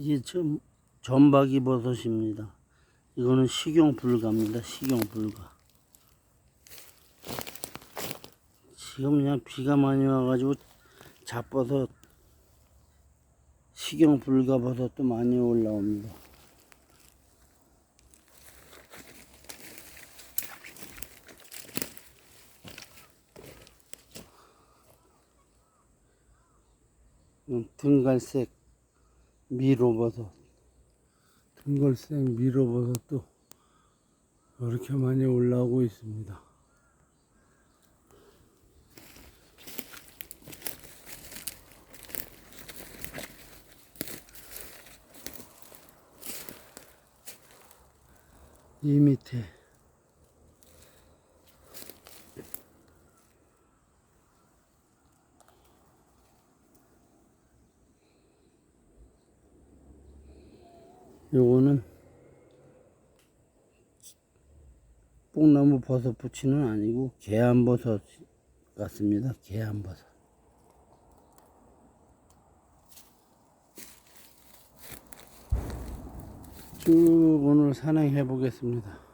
이게 전, 전박이 버섯입니다. 이거는 식용 불가입니다. 식용 불가. 지금 그냥 비가 많이 와가지고 잡버섯, 식용 불가 버섯도 많이 올라옵니다. 음, 등갈색 미로버섯 등갈색 미로버섯도 이렇게 많이 올라오고 있습니다. 이 밑에 요거는 뽕나무 버섯 부치는 아니고 계안버섯 같습니다. 계안버섯. 쭉 오늘 산행해 보겠습니다.